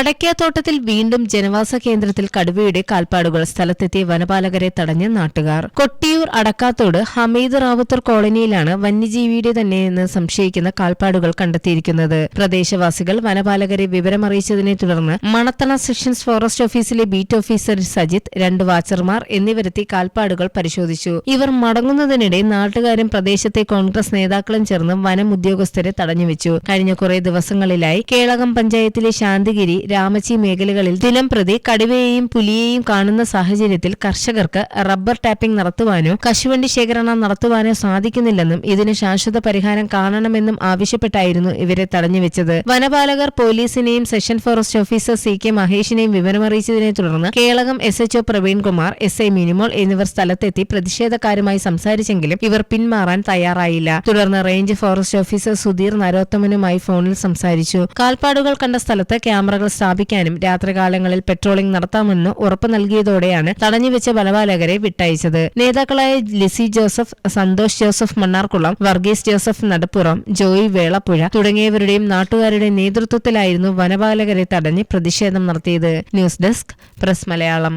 അടയ്ക്കാത്തോട്ടത്തിൽ വീണ്ടും ജനവാസ കേന്ദ്രത്തിൽ കടുവയുടെ കാൽപ്പാടുകൾ സ്ഥലത്തെത്തിയ വനപാലകരെ തടഞ്ഞ നാട്ടുകാർ. കൊട്ടിയൂർ അടക്കാത്തോട് ഹമീദ് റാവുത്തർ കോളനിയിലാണ് വന്യജീവിയുടെ തന്നെയെന്ന് സംശയിക്കുന്ന കാൽപ്പാടുകൾ കണ്ടെത്തിയിരിക്കുന്നത്. പ്രദേശവാസികൾ വനപാലകരെ വിവരമറിയിച്ചതിനെ തുടർന്ന് മണത്തണ സെഷൻസ് ഫോറസ്റ്റ് ഓഫീസിലെ ബീറ്റ് ഓഫീസർ സജിത് രണ്ട് വാച്ചർമാർ എന്നിവരെത്തി കാൽപ്പാടുകൾ പരിശോധിച്ചു. ഇവർ മടങ്ങുന്നതിനിടെ നാട്ടുകാരും പ്രദേശത്തെ കോൺഗ്രസ് നേതാക്കളും ചേർന്ന് വനം ഉദ്യോഗസ്ഥരെ തടഞ്ഞുവെച്ചു. കഴിഞ്ഞ കുറേ ദിവസങ്ങളിലായി കേളകം പഞ്ചായത്തിലെ ശാന്തിഗിരി രാമച്ചി മേഖലകളിൽ ദിനം പ്രതി കടുവയെയും പുലിയെയും കാണുന്ന സാഹചര്യത്തിൽ കർഷകർക്ക് റബ്ബർ ടാപ്പിംഗ് നടത്തുവാനോ കശുവണ്ടി ശേഖരണം നടത്തുവാനോ സാധിക്കുന്നില്ലെന്നും ഇതിന് ശാശ്വത പരിഹാരം കാണണമെന്നും ആവശ്യപ്പെട്ടായിരുന്നു ഇവരെ തടഞ്ഞുവെച്ചത്. വനപാലകർ പോലീസിനെയും section forest officer C K മഹേഷിനെയും വിവരമറിയിച്ചതിനെ തുടർന്ന് Kelakam S HO Praveenkumar S I Minimol എന്നിവർ സ്ഥലത്തെത്തി പ്രതിഷേധക്കാരുമായി സംസാരിച്ചെങ്കിലും ഇവർ പിന്മാറാൻ തയ്യാറായില്ല. തുടർന്ന് റേഞ്ച് ഫോറസ്റ്റ് ഓഫീസർ സുധീർ നരോത്തമനുമായി ഫോണിൽ സംസാരിച്ചു. കാൽപ്പാടുകൾ കണ്ട സ്ഥലത്ത് ക്യാമറകൾ സ്ഥാപിക്കാനും രാത്രികാലങ്ങളിൽ പെട്രോളിംഗ് നടത്താമെന്ന് ഉറപ്പു നൽകിയതോടെയാണ് തടഞ്ഞുവെച്ച ബലപാലകരെ വിട്ടയച്ചത്. നേതാക്കളായ ലിസി ജോസഫ് സന്തോഷ് ജോസഫ് മണ്ണാർക്കുളം വർഗീസ് ജോസഫ് നടപ്പുറം ജോയി വേളപ്പുഴ തുടങ്ങിയവരുടെയും നാട്ടുകാരുടെയും നേതൃത്വത്തിലായിരുന്നു വനപാലകരെ തടഞ്ഞ് പ്രതിഷേധം നടത്തിയത്. News desk press Malayalam.